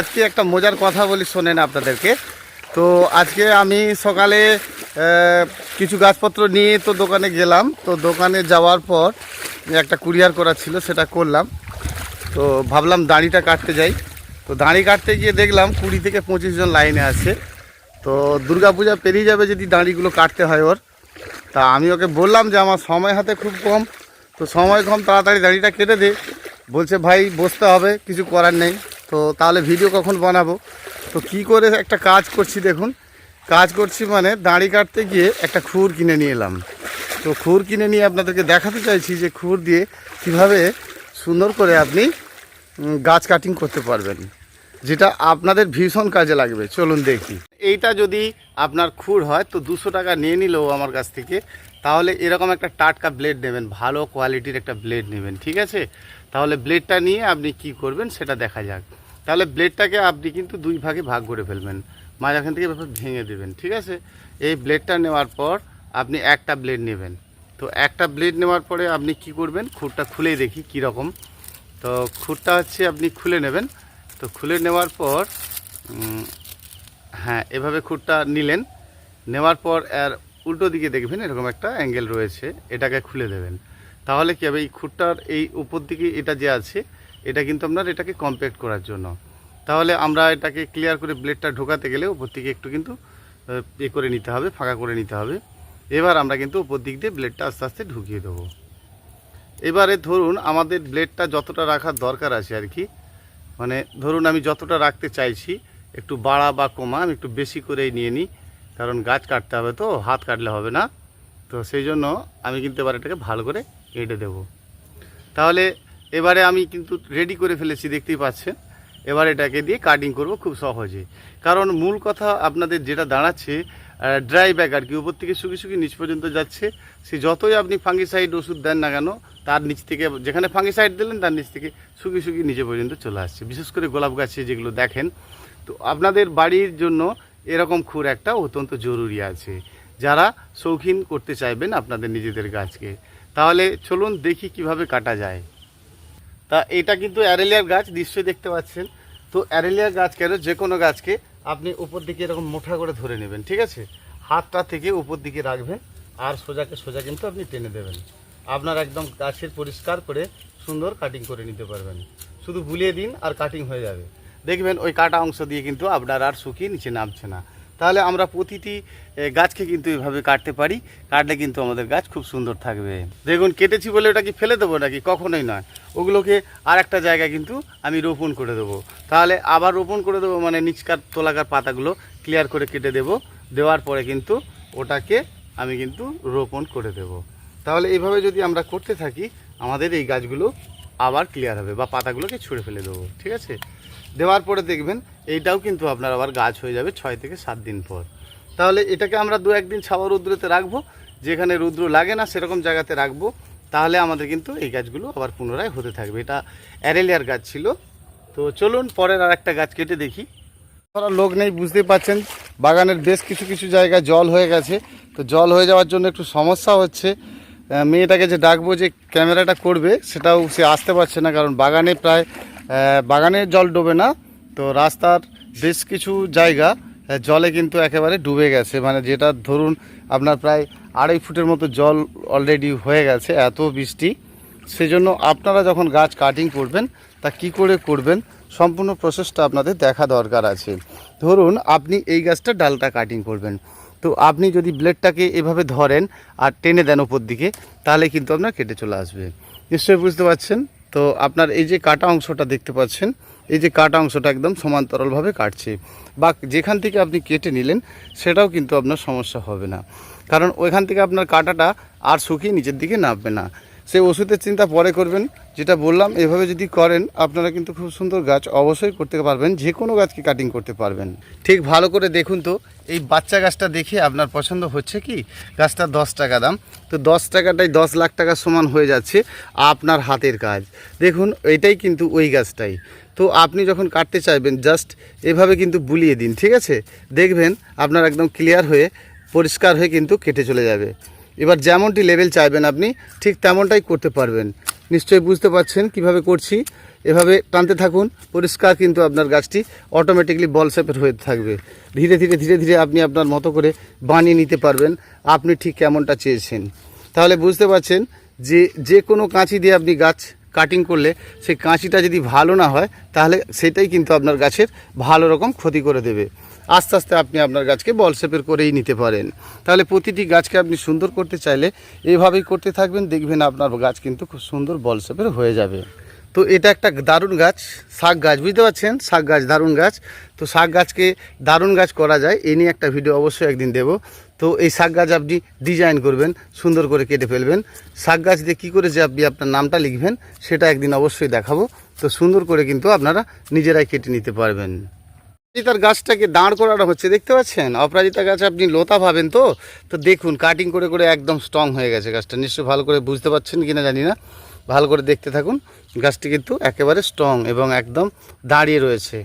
আজকে একটা মজার কথা বলি শোনেন আপনাদেরকে। তো আজকে আমি সকালে কিছু গাছপত্র নিয়ে তো দোকানে গেলাম। তো দোকানে যাওয়ার পর একটা কুরিয়ার করা ছিল, সেটা করলাম। তো ভাবলাম দাড়িটা কাটতে যাই। তো দাঁড়ি কাটতে গিয়ে দেখলাম কুড়ি থেকে পঁচিশ জন লাইনে আছে। তো দুর্গাপূজা পেরিয়ে যাবে যদি দাঁড়িগুলো কাটতে হয় ওর। তা আমি ওকে বললাম যে আমার সময় হাতে খুব কম। তো সময় কম, তাড়াতাড়ি দাড়িটা কেটে দে। বলছে, ভাই, বসতে হবে, কিছু করার নেই। তো তাহলে ভিডিও কখন বানাবো? তো কি করে একটা কাজ করছি দেখুন। কাজ করছি মানে দাঁড়ি কাটতে গিয়ে একটা খুর কিনে নিয়ে এলাম। তো খুর কিনে নিয়ে আপনাদেরকে দেখাতে চাইছি যে খুর দিয়ে কীভাবে সুন্দর করে আপনি গাছ কাটিং করতে পারবেন, যেটা আপনাদের ভীষণ কাজে লাগবে। চলুন দেখি। এইটা যদি আপনার খুর হয়, তো দুশো টাকা নিয়ে নিলেও আমার কাছ থেকে। তাহলে এরকম একটা টাটকা ব্লেড নেবেন, ভালো কোয়ালিটির একটা ব্লেড নেবেন, ঠিক আছে? তাহলে ব্লেডটা নিয়ে আপনি কি করবেন সেটা দেখা যাক। তাহলে ব্লেডটাকে আপনি কিন্তু দুই ভাগে ভাগ করে ফেলবেন। মাঝখান থেকে ভেঙে দেবেন, ঠিক আছে? এই ব্লেডটা নেওয়ার পর আপনি একটা ব্লেড নেবেন। তো একটা ব্লেড নেওয়ার পরে আপনি কি করবেন? খুরটা খুলেই দেখি কী রকম। তো খুরটা হচ্ছে আপনি খুলে নেবেন। তো খুলে নেওয়ার পর হ্যাঁ এভাবে খুরটা নিলেন। নেওয়ার পর আর উল্টো দিকে দেখবেন এরকম একটা অ্যাঙ্গেল রয়েছে। এটাকে খুলে দেবেন। তাহলে কি হবে? এই খুরটার এই উপর দিকে এটা যে আছে, এটা কিন্তু আপনার এটাকে কম্প্যাক্ট করার জন্য। তাহলে আমরা এটাকে ক্লিয়ার করে ব্লেডটা ঢোকাতে গেলে উপর দিকে একটু কিন্তু এ করে নিতে হবে, ফাঁকা করে নিতে হবে। এবার আমরা কিন্তু উপর দিক দিয়ে ব্লেডটা আস্তে আস্তে ঢুকিয়ে দেবো। এবারে ধরুন আমাদের ব্লেডটা যতটা রাখার দরকার আছে আর কি মানে ধরুন আমি যতটা রাখতে চাইছি, একটু বাড়া বা কমা আমি একটু বেশি করেই নিয়ে নিই, কারণ গাছ কাটতে হবে তো, হাত কাটলে হবে না। তো সেই জন্য আমি কিন্তু এবার এটাকে ভালো করে কেটে দেব। তাহলে এবারে আমি কিন্তু রেডি করে ফেলেছি, দেখতেই পাচ্ছেন। এবার এটাকে দিয়ে কাটিং করব খুব সহজে। কারণ মূল কথা আপনাদের যেটা দাঁড়াচ্ছে ড্রাই ব্যাগ আর কি, উপর থেকে শুকিয়ে শুকিয়ে নিচ পর্যন্ত যাচ্ছে, সে যতই আপনি ফাঙ্গিসাইড ওষুধ দেন না কেন, তার নিচ থেকে, যেখানে ফাঙ্গিসাইড দিলেন, তার নিচ থেকে শুকিয়ে শুকিয়ে নিচে পর্যন্ত চলে আসছে। বিশেষ করে গোলাপ গাছে যেগুলো দেখেন, তো আপনাদের বাড়ির জন্য এরকম খুর একটা অত্যন্ত জরুরি আছে। যারা শৌখিন করতে চাইবেন আপনাদের নিজেদের গাছকে। তাহলে চলুন দেখি কীভাবে কাটা যায়। তা এটা কিন্তু অ্যারেলিয়ার গাছ, নিশ্চয়ই দেখতে পাচ্ছেন। তো অ্যারেলিয়ার গাছ কেন? যে কোনো গাছকে আপনি উপর দিকে এরকম মোটা করে ধরে নেবেন, ঠিক আছে? হাতটা থেকে উপর দিকে রাখবেন, আর সোজাকে সোজা কিন্তু আপনি টেনে দেবেন। আপনার একদম গাছের পরিষ্কার করে সুন্দর কাটিং করে নিতে পারবেন। শুধু বুলিয়ে দিন আর কাটিং হয়ে যাবে। দেখবেন ওই কাটা অংশ দিয়ে কিন্তু আপনার আর শুকিয়ে নিচে নামছে না। তাহলে আমরা প্রতিটি গাছকে কিন্তু এভাবে কাটতে পারি। কাটলে কিন্তু আমাদের গাছ খুব সুন্দর থাকবে। দেখুন, কেটেছি বলে ওটা কি ফেলে দেবো নাকি? কখনোই নয়। ওগুলোকে আর একটা জায়গায় কিন্তু আমি রোপণ করে দেবো। তাহলে আবার রোপণ করে দেবো মানে নিচকার, তোলাকার পাতাগুলো ক্লিয়ার করে কেটে দেবো। দেওয়ার পরে কিন্তু ওটাকে আমি কিন্তু রোপণ করে দেব। তাহলে এইভাবে যদি আমরা করতে থাকি, আমাদের এই গাছগুলো আবার ক্লিয়ার হবে বা পাতাগুলোকে ছুঁড়ে ফেলে দেবো। ঠিক আছে? দেওয়ার পরে দেখবেন এইটাও কিন্তু আপনার আবার গাছ হয়ে যাবে ছয় থেকে সাত দিন পর। তাহলে এটাকে আমরা দু একদিন ছাওয়া রৌদ্রতে রাখব, যেখানে রৌদ্র লাগে না সেরকম জায়গাতে রাখব, তাহলে আমাদের কিন্তু এই গাছগুলো আবার পুনরায় হতে থাকবে। এটা অ্যারেলিয়ার গাছ ছিল। তো চলুন পরের আর একটা গাছ কেটে দেখি। করার লোক নেই, বুঝতেই পাচ্ছেন, বাগানের বেশ কিছু কিছু জায়গায় জল হয়ে গেছে। তো জল হয়ে যাওয়ার জন্য একটু সমস্যা হচ্ছে। মেয়েটাকে যে ডাকবো যে ক্যামেরাটা করবে, সেটাও সে আসতে পারছে না, কারণ বাগানে প্রায় বাগানে জল ডোবে না, তো রাস্তার বেশ কিছু জায়গা জলে কিন্তু একেবারে ডুবে গেছে। মানে যেটা ধরুন আপনার প্রায় আড়াই ফুটের মতো জল অলরেডি হয়ে গেছে, এত বৃষ্টি। সেজন্য আপনারা যখন গাছ কাটিং করবেন, তা কি করে করবেন? সম্পূর্ণ প্রসেসটা আপনাদের দেখা দরকার আছে। ধরুন আপনি এই গাছটা ডালটা কাটিং করবেন। তো আপনি যদি ব্লেডটাকে এভাবে ধরেন আর টেনে দেন ওপর দিকে, তাহলে কিন্তু আপনার কেটে চলে আসবে। নিশ্চয়ই বুঝতে পারছেন? তো আপনার এই যে কাটা অংশটা দেখতে পাচ্ছেন, এই যে কাটা অংশটা একদম সমান্তরালভাবে কাটছে। বা যেখান থেকে আপনি কেটে নিলেন, সেটাও কিন্তু আপনার সমস্যা হবে না। কারণ ওইখান থেকে আপনার কাটাটা আর শুকিয়ে নিচের দিকে নামবে না। সেই ওষুধের চিন্তা পরে করবেন। যেটা বললাম, এভাবে যদি করেন, আপনারা কিন্তু খুব সুন্দর গাছ অবশ্যই করতে পারবেন। যে কোনো গাছকে কাটিং করতে পারবেন। ঠিক ভালো করে দেখুন তো, এই বাচ্চা গাছটা দেখে আপনার পছন্দ হচ্ছে কি? গাছটা দশ টাকা দাম। তো দশ টাকাটাই দশ লাখ টাকা সমান হয়ে যাচ্ছে আপনার হাতের কাজ। দেখুন, এটাই কিন্তু ওই গাছটাই। তো আপনি যখন কাটতে চাইবেন জাস্ট এভাবে কিন্তু বুলিয়ে দিন, ঠিক আছে? দেখবেন আপনার একদম ক্লিয়ার হয়ে, পরিষ্কার হয়ে কিন্তু কেটে চলে যাবে। এবার যেমনটি লেভেল চাইবেন আপনি, ঠিক তেমনটাই করতে পারবেন। নিশ্চয়ই বুঝতে পারছেন কীভাবে করছি? এভাবে টানতে থাকুন, পরিষ্কার কিন্তু আপনার গাছটি অটোমেটিকলি বল শেপের হয়ে থাকবে। ধীরে ধীরে ধীরে ধীরে আপনি আপনার মতো করে বানিয়ে নিতে পারবেন, আপনি ঠিক কেমনটা চেয়েছেন। তাহলে বুঝতে পারছেন যে যে কোনো কাঁচি দিয়ে আপনি গাছ কাটিং করলে সেই কাঁচিটা যদি ভালো না হয়, তাহলে সেটাই কিন্তু আপনার গাছের ভালো রকম ক্ষতি করে দেবে। আস্তে আস্তে আপনি আপনার গাছকে বল শেপের করেই নিতে পারেন। তাহলে প্রতিটি গাছকে আপনি সুন্দর করতে চাইলে এইভাবেই করতে থাকবেন, দেখবেন আপনার গাছ কিন্তু খুব সুন্দর বল শেপের হয়ে যাবে। তো এটা একটা দারুণ গাছ, শাক গাছ, বুঝতে পারছেন? শাক গাছ দারুণ গাছ। তো শাক গাছকে দারুণ গাছ করা যায় এই নিয়ে একটা ভিডিও অবশ্যই একদিন দেব। তো এই শাক গাছ আপনি ডিজাইন করবেন, সুন্দর করে কেটে ফেলবেন। শাক গাছ দিয়ে কী করে যে আপনি আপনার নামটা লিখবেন, সেটা একদিন অবশ্যই দেখাবো। তো সুন্দর করে কিন্তু আপনারা নিজেরাই কেটে নিতে পারবেন। অপরাজিতার গাছটাকে দাঁড় করানো হচ্ছে, দেখতে পাচ্ছেন? অপরাজিতা গাছ আপনি লোতা ভাবেন তো? তো দেখুন কাটিং করে করে একদম স্ট্রং হয়ে গেছে গাছটা। নিশ্চয়ই ভালো করে বুঝতে পারছেন কিনা জানি না। ভালো করে দেখতে থাকুন, গাছটি কিন্তু একেবারে স্ট্রং এবং একদম দাঁড়িয়ে রয়েছে।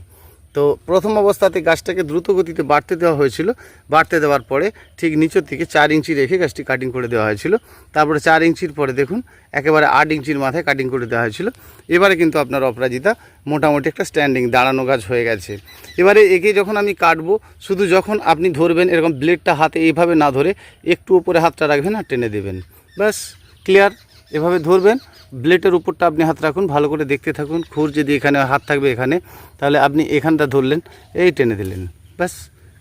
তো প্রথম অবস্থাতে গাছটাকে দ্রুত গতিতে বাড়তে দেওয়া হয়েছিল। বাড়তে দেওয়ার পরে ঠিক নিচের থেকে চার ইঞ্চি রেখে গাছটি কাটিং করে দেওয়া হয়েছিল। তারপরে চার ইঞ্চির পরে দেখুন, একেবারে আট ইঞ্চির মাথায় কাটিং করে দেওয়া হয়েছিল। এবারে কিন্তু আপনার অপরাজিতা মোটামুটি একটা স্ট্যান্ডিং দাঁড়ানো গাছ হয়ে গেছে। এবারে একে যখন আমি কাটবো, শুধু যখন আপনি ধরবেন, এরকম ব্লেডটা হাতে এইভাবে না ধরে একটু উপরে হাতটা রাখবেন আর টেনে দেবেন। ব্যাস ক্লিয়ার এভাবে ধরবেন ব্লেডের উপরটা আপনি হাত রাখুন, ভালো করে দেখতে থাকুন। খুর যদি এখানে হাত থাকবে এখানে, তাহলে আপনি এখানটা ধরলেন, এই টেনে দিলেন। ব্যাস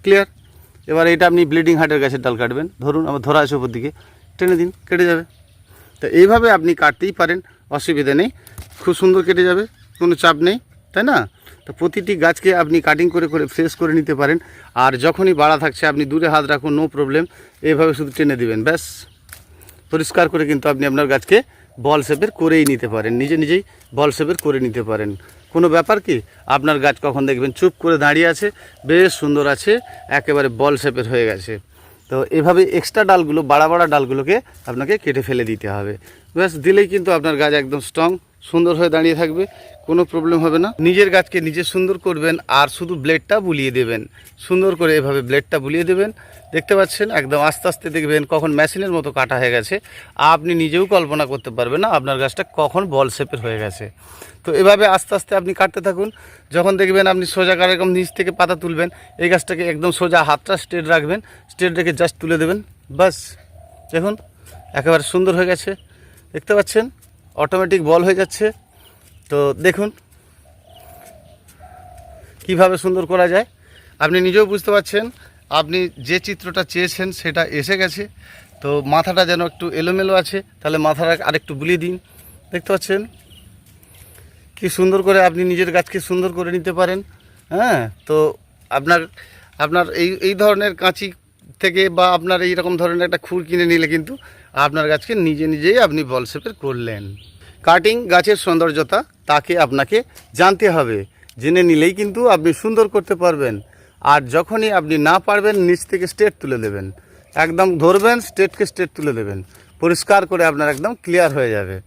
ক্লিয়ার এবার এটা আপনি ব্লিডিং হার্টের গাছের ডাল কাটবেন। ধরুন, আমার ধরা আছে উপর দিকে, টেনে দিন, কেটে যাবে। তো এইভাবে আপনি কাটতেই পারেন, অসুবিধা নেই। খুব সুন্দর কেটে যাবে, কোনো চাপ নেই, তাই না? তো প্রতিটি গাছকে আপনি কাটিং করে করে ফ্রেশ করে নিতে পারেন। আর যখনই বাড়া থাকছে, আপনি দূরে হাত রাখুন নো প্রবলেম এইভাবে শুধু টেনে দিবেন, ব্যাস। পরিষ্কার করে কিন্তু আপনি আপনার গাছকে বল সেপের করেই নিতে পারেন, নিজে নিজেই বল সেপের করে নিতে পারেন। কোনো ব্যাপার কি? আপনার গাছ কখন দেখবেন চুপ করে দাঁড়িয়ে আছে, বেশ সুন্দর আছে, একেবারে বল সেপের হয়ে গেছে। তো এভাবে এক্সট্রা ডালগুলো, বাড়া বাড়া ডালগুলোকে আপনাকে কেটে ফেলে দিতে হবে। ব্যাস, দিলেই কিন্তু আপনার গাছ একদম স্ট্রং সুন্দর হয়ে দাঁড়িয়ে থাকবে, কোনো প্রবলেম হবে না। নিজের গাছকে নিজে সুন্দর করবেন আর শুধু ব্লেডটা বুলিয়ে দেবেন। সুন্দর করে এভাবে ব্লেডটা বুলিয়ে দেবেন। দেখতে পাচ্ছেন, একদম আস্তে আস্তে দেখবেন কখন মেশিনের মতো কাটা হয়ে গেছে। আপনি নিজেও কল্পনা করতে পারবেন না আপনার গাছটা কখন বল শেপের হয়ে গেছে। তো এভাবে আস্তে আস্তে আপনি কাটতে থাকুন। যখন দেখবেন আপনি সোজা এরকম নিচ থেকে পাতা তুলবেন, এই গাছটাকে একদম সোজা হাতটা স্ট্রেট রাখবেন স্ট্রেট রেখে জাস্ট তুলে দেবেন। বাস, দেখুন, একেবারে সুন্দর হয়ে গেছে। দেখতে পাচ্ছেন অটোমেটিক বল হয়ে যাচ্ছে। তো দেখুন কীভাবে সুন্দর করা যায়। আপনি নিজেও বুঝতে পারছেন, আপনি যে চিত্রটা চেয়েছেন সেটা এসে গেছে। তো মাথাটা যেন একটু এলোমেলো আছে, তাহলে মাথাটা আরেকটু বুলিয়ে দিন। দেখতে পাচ্ছেন? কি সুন্দর করে আপনি নিজের গাছকে সুন্দর করে নিতে পারেন। হ্যাঁ তো আপনার আপনার এই এই ধরনের কাঁচি থেকে বা আপনার এই রকম ধরনের একটা খুর কিনে নিলে কিন্তু আপনার গাছকে নিজে নিজেই আপনি বল শেপের করলেন। কাটিং গাছের সৌন্দর্যতা, তাকে আপনাকে জানতে হবে। জেনে নিলেই কিন্তু আপনি সুন্দর করতে পারবেন। আর যখনই আপনি না পারবেন, নিচ থেকে স্টেট তুলে দেবেন। একদম ধরবেন স্টেটকে স্টেট তুলে দেবেন। পরিষ্কার করে আপনার একদম ক্লিয়ার হয়ে যাবে।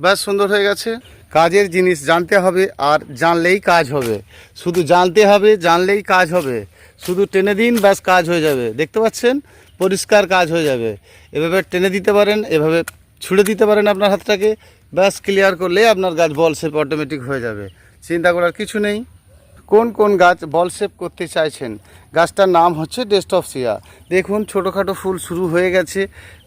ব্যাস, সুন্দর হয়ে গেছে। কাজের জিনিস জানতে হবে আর জানলেই কাজ হবে। শুধু জানতে হবে, জানলেই কাজ হবে। শুধু টেনে দিন, ব্যাস, কাজ হয়ে যাবে। দেখতে পাচ্ছেন? পরিষ্কার কাজ হয়ে যাবে। এভাবে টেনে দিতে পারেন, এভাবে ছুড়ে দিতে পারেন আপনার হাতটাকে, ব্যাস ক্লিয়ার করলে আপনার গাছ বল শেপ অটোমেটিক হয়ে যাবে। চিন্তা করার কিছু নেই। কোন কোন গাছ বল শেপ করতে চাইছেন? গাছটার নাম হচ্ছে ডেস্ট অফ সিয়া দেখুন, ছোটোখাটো ফুল শুরু হয়ে গেছে,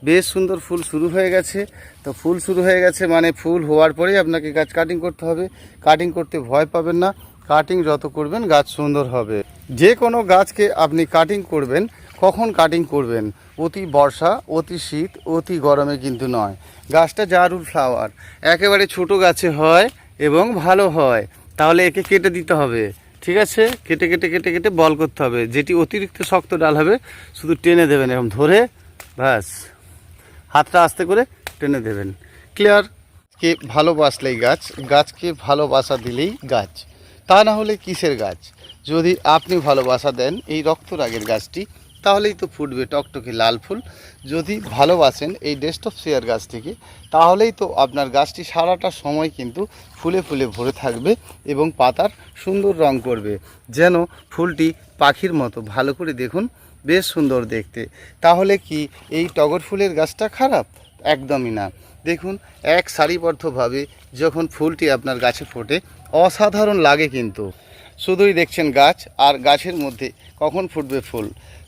বেশ সুন্দর ফুল শুরু হয়ে গেছে। তো ফুল শুরু হয়ে গেছে মানে ফুল হওয়ার পরেই আপনাকে গাছ কাটিং করতে হবে। কাটিং করতে ভয় পাবেন না। কাটিং যত করবেন গাছ সুন্দর হবে। যে কোনো গাছকে আপনি কাটিং করবেন কখন কাটিং করবেন? অতি বর্ষা, অতি শীত, অতি গরমে কিন্তু নয়। গাছটা জারুল ফ্লাওয়ার একেবারে ছোট গাছে হয় এবং ভালো হয়। তাহলে একে কেটে দিতে হবে। ঠিক আছে? কেটে কেটে কেটে কেটে বল করতে হবে। যেটি অতিরিক্ত শক্ত ডাল হবে, শুধু টেনে দেবেন এরকম ধরে, ব্যাস। হাতটা আস্তে করে টেনে দেবেন। ক্লিয়ার কে ভালোবাসলেই গাছ, গাছকে ভালোবাসা দিলেই গাছ। তা না হলে কিসের গাছ? যদি আপনি ভালোবাসা দেন, এই রক্তরাগের গাছটি তাহলেই তো ফুটবে টকটকে লাল ফুল। যদি ভালোবাসেন এই ডেস্ট অফ শেয়ার গাছটিকে তাহলেই তো আপনার গাছটি সারাটা সময় কিন্তু ফুলে ফুলে ভরে থাকবে এবং পাতার সুন্দর রং করবে। যেন ফুলটি পাখির মতো ভালো করে দেখুন, বেশ সুন্দর দেখতে। তাহলে কি এই টগর ফুলের গাছটা খারাপ? একদমই না। দেখুন, এক সারিবদ্ধভাবে যখন ফুলটি আপনার গাছে ফোটে, অসাধারণ লাগে কিন্তু। শুধুই দেখছেন গাছ, আর গাছের মধ্যে কখন ফুটবে ফুল?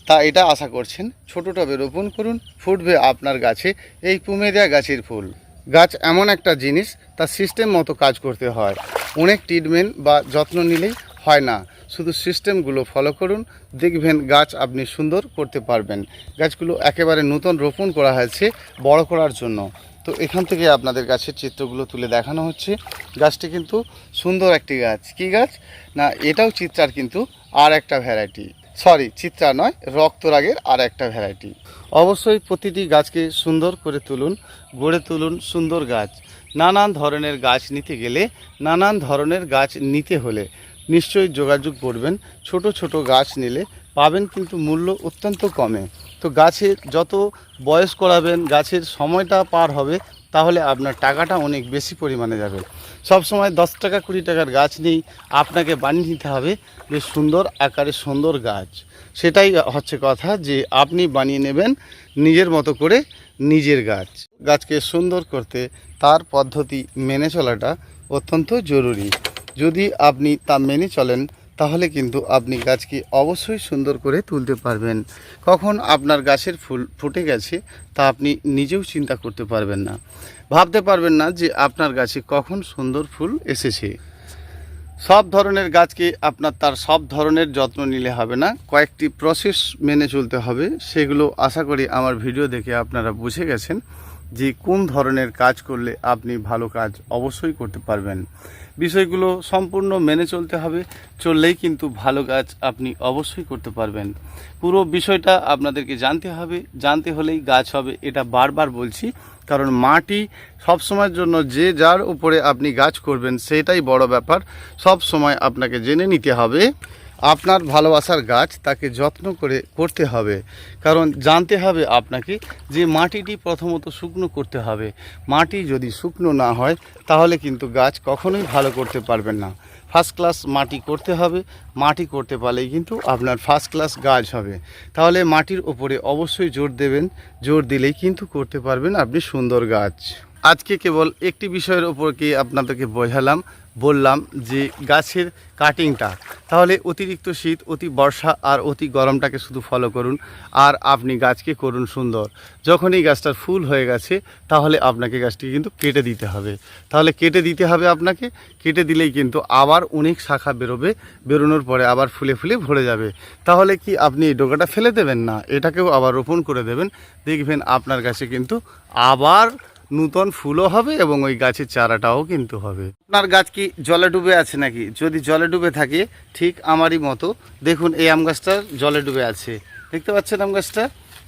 তা এটা আশা করছেন। ছোট টবে রোপণ করুন, ফুটবে আপনার গাছে। এই পুমেরিয়া গাছের ফুল। গাছ এমন একটা জিনিস তার সিস্টেম মতো কাজ করতে হয়। অনেক ট্রিটমেন্ট বা যত্ন নিলেই হয় না। শুধু সিস্টেমগুলো ফলো করুন, দেখবেন গাছ আপনি সুন্দর করতে পারবেন। গাছগুলো একেবারে নতুন রোপণ করা হয়েছে, বড় করার জন্য। তো এখান থেকে আপনাদের গাছের চিত্রগুলো তুলে দেখানো হচ্ছে। গাছটি কিন্তু সুন্দর একটি গাছ। কি গাছ? না, এটাও চিত্রার কিন্তু আর একটা ভ্যারাইটি সরি চিত্রা নয়, রক্তরাগের আর একটা ভ্যারাইটি অবশ্যই প্রতিটি গাছকে সুন্দর করে তুলুন, গড়ে তুলুন সুন্দর গাছ। নানান ধরনের গাছ নিতে গেলে, নানান ধরনের গাছ নিতে হলে নিশ্চয়ই যোগাযোগ করবেন। ছোট ছোট গাছ নিলে পাবেন কিন্তু মূল্য অত্যন্ত কমে। তো গাছের যত বয়স করাবেন গাছের সময়টা পার হবে তাহলে আপনার টাকাটা অনেক বেশি পরিমাণে যাবে। সব সময় দশ টাকা, কুড়ি টাকার গাছ নেই। আপনাকে বানিয়ে নিতে হবে বেশ সুন্দর আকারে সুন্দর গাছ। সেটাই হচ্ছে কথা যে আপনি বানিয়ে নেবেন নিজের মতো করে নিজের গাছ। গাছকে সুন্দর করতে তার পদ্ধতি মেনে চলাটা অত্যন্ত জরুরি। যদি আপনি তা মেনে চলেন তাহলে কিন্তু আপনি গাছকে অবশ্যই সুন্দর করে তুলতে পারবেন। কখন আপনার গাছের ফুল ফুটে গেছে তা আপনি নিজেও চিন্তা করতে পারবেন না। ভাবতে পারবেন না যে আপনার গাছে কখন সুন্দর ফুল এসেছে। সব ধরনের গাছকে আপনার তার সব ধরনের যত্ন নিলে হবে না। কয়েকটি প্রসেস মেনে চলতে হবে, সেগুলো আশা করি আমার ভিডিও দেখে আপনারা বুঝে গেছেন। যে কোন ধরনের কাজ করলে আপনি ভালো কাজ অবশ্যই করতে পারবেন। বিষয়গুলো সম্পূর্ণ মেনে চলতে হবে, চললেই কিন্তু ভালো কাজ আপনি অবশ্যই করতে পারবেন। পুরো বিষয়টা আপনাদেরকে জানতে হবে, জানতে হলেই গাছ হবে, এটা বারবার বলছি, কারণ মাটি সব সময়ের জন্য যে যার উপরে আপনি গাছ করবেন, সেটাই বড় ব্যাপার। সব সময় আপনাকে জেনে নিতে হবে আপনার ভালোবাসার গাছ তাকে যত্ন করে করতে হবে। কারণ জানতে হবে আপনাকে যে মাটিটি প্রথমত শুকনো করতে হবে। মাটি যদি শুকনো না হয়, তাহলে কিন্তু গাছ কখনোই ভালো করতে পারবেন না। ফার্স্ট ক্লাস মাটি করতে হবে। মাটি করতে পারলেই কিন্তু আপনার ফার্স্ট ক্লাস গাছ হবে। তাহলে মাটির ওপরে অবশ্যই জোর দেবেন। জোর দিলেই কিন্তু করতে পারবেন আপনি সুন্দর গাছ। আজকে কেবল একটি বিষয়ের ওপর কি আপনাদেরকে বোঝালাম। বললাম যে গাছের কাটিংটা তাহলে অতিরিক্ত শীত, অতি বর্ষা আর অতি গরমটাকে শুধু ফলো করুন আর আপনি গাছকে করুন সুন্দর। যখন এই গাছটার ফুল হয়ে গেছে, তাহলে আপনাকে গাছটিকে কিন্তু কেটে দিতে হবে। তাহলে কেটে দিতে হবে আপনাকে, কেটে দিলেই কিন্তু আবার অনেক শাখা বেরোবে, বেরোনোর পরে আবার ফুলে ফুলে ভরে যাবে। তাহলে কি আপনি এই ডোকাটা ফেলে দেবেন না? এটাকেও আবার রোপণ করে দেবেন। দেখবেন আপনার গাছে কিন্তু আবার নূতন ফুলও হবে এবং ওই গাছের চারাটাও কিন্তু হবে। আপনার গাছ কি জলে ডুবে আছে নাকি? যদি জলে ডুবে থাকে, ঠিক আমারই মতো। দেখুন, এই আম গাছটা জলে ডুবে আছে। দেখতে পাচ্ছেন আম গাছটা?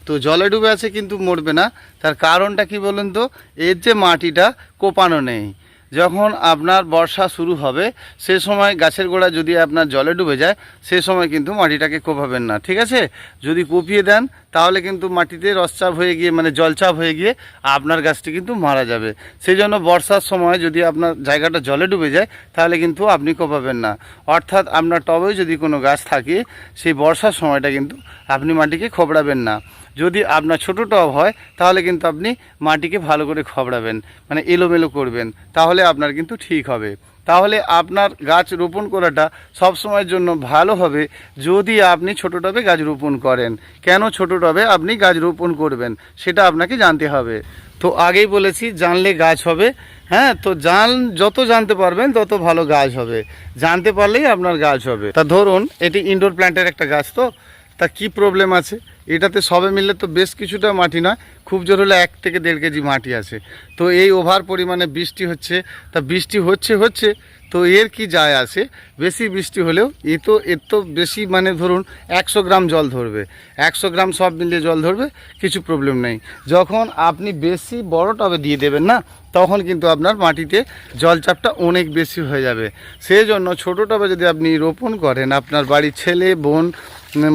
তো জলে ডুবে আছে কিন্তু মরবে না। তার কারণটা কি বলুন তো? এর যে মাটিটা কোপানো নেই। যখন আপনার বর্ষা শুরু হবে, সে সময় গাছের গোড়া যদি আপনার জলে ডুবে যায়, সে সময় কিন্তু মাটিটাকে কোপাবেন না, ঠিক আছে? যদি কুপিয়ে দেন, তাহলে কিন্তু মাটিতে রসচাপ হয়ে গিয়ে মানে জলচাপ হয়ে গিয়ে আপনার গাছটি কিন্তু মারা যাবে। সেই জন্য বর্ষার সময় যদি আপনার জায়গাটা জলে ডুবে যায়, তাহলে কিন্তু আপনি কোপাবেন না। অর্থাৎ আপনার টবেও যদি কোনো গাছ থাকে, সেই বর্ষার সময়টা কিন্তু আপনি মাটিকে খোবড়াবেন না। যদি আপনার ছোটো টব হয়, তাহলে কিন্তু আপনি মাটিকে ভালো করে খবড়াবেন মানে এলোমেলো করবেন, তাহলে আপনার কিন্তু ঠিক হবে। তাহলে আপনার গাছ রোপণ করাটা সব সময়ের জন্য ভালো হবে যদি আপনি ছোটো টবে গাছ রোপণ করেন। কেন ছোটো টবে আপনি গাছ রোপণ করবেন, সেটা আপনাকে জানতে হবে। তো আগেই বলেছি, জানলে গাছ হবে হ্যাঁ? তো জান, যত জানতে পারবেন, তত ভালো গাছ হবে। জানতে পারলেই আপনার গাছ হবে। তা ধরুন, এটি ইনডোর প্ল্যান্টের একটা গাছ তো তা কি প্রবলেম আছে? এটাতে সবে মিললে তো বেশ কিছুটা মাটি নয়, খুব জোর হলে এক থেকে দেড় কেজি মাটি আছে। তো এই ওভার পরিমাণে বৃষ্টি হচ্ছে, তা বৃষ্টি হচ্ছে হচ্ছে, তো এর কি যায় আসে বেশি বৃষ্টি হলেও এ তো, এর তো বেশি মানে ধরুন একশো গ্রাম জল ধরবে, একশো গ্রাম সব মিলিয়ে জল ধরবে, কিছু প্রবলেম নেই। যখন আপনি বেশি বড় টবে দিয়ে দেবেন না তখন কিন্তু আপনার মাটিতে জলচাপটা অনেক বেশি হয়ে যাবে। সেই জন্য ছোটো টবে যদি আপনি রোপণ করেন, আপনার বাড়ির ছেলে, বোন,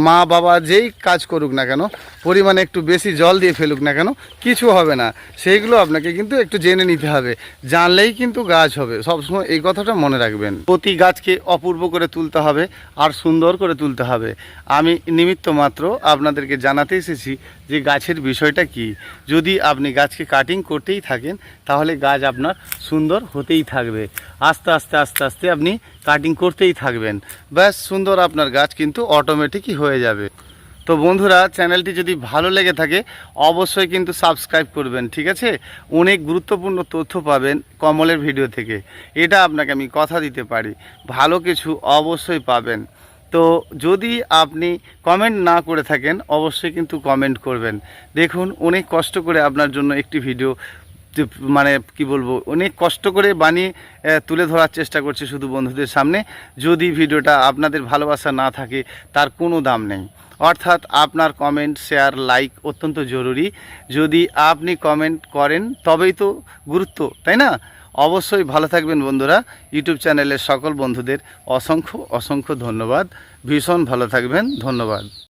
মা, বাবা যেই কাজ করুক না কেন, পরিমাণে একটু বেশি জল দিয়ে ফেলুক না কেন, কিছু হবে না। সেইগুলো আপনাকে কিন্তু একটু জেনে নিতে হবে। জানলেই কিন্তু গাছ হবে। সবসময় এই কথাটা মনে রাখবেন। প্রতি গাছকে অপূর্ব করে তুলতে হবে আর সুন্দর করে তুলতে হবে। আমি নিমিত্ত মাত্র আপনাদেরকে জানাতে এসেছি যে গাছের বিষয়টা কি। যদি আপনি গাছকে কাটিং করতেই থাকেন, তাহলে গাছ আপনার সুন্দর হতেই থাকবে। আস্তে আস্তে আস্তে আস্তে আপনি কাটিং করতেই থাকবেন। ব্যাস, সুন্দর আপনার গাছ কিন্তু অটোমেটিকই হয়ে যাবে। তো বন্ধুরা চ্যানেলটি যদি ভালো লেগে থাকে, অবশ্যই কিন্তু সাবস্ক্রাইব করবেন, ঠিক আছে? অনেক গুরুত্বপূর্ণ তথ্য পাবেন কমলের ভিডিও থেকে। এটা আপনাকে আমি কথা দিতে পারি, ভালো কিছু অবশ্যই পাবেন। তো যদি আপনি কমেন্ট না করে থাকেন, অবশ্যই কিন্তু কমেন্ট করবেন। দেখুন, অনেক কষ্ট করে আপনার জন্য একটি ভিডিও মানে কি বলব অনেক কষ্ট করে বানিয়ে তুলে ধরার চেষ্টা করছি শুধু বন্ধুদের সামনে। যদি ভিডিওটা আপনাদের ভালোবাসা না থাকে, তার কোনো দাম নেই। অর্থাৎ আপনার কমেন্ট শেয়ার লাইক অত্যন্ত জরুরি। যদি আপনি কমেন্ট করেন, তবেই তো গুরুত্ব, তাই না? অবশ্যই ভালো থাকবেন বন্ধুরা। ইউটিউব চ্যানেলের সকল বন্ধুদের অসংখ্য অসংখ্য ধন্যবাদ। ভীষণ ভালো থাকবেন। ধন্যবাদ।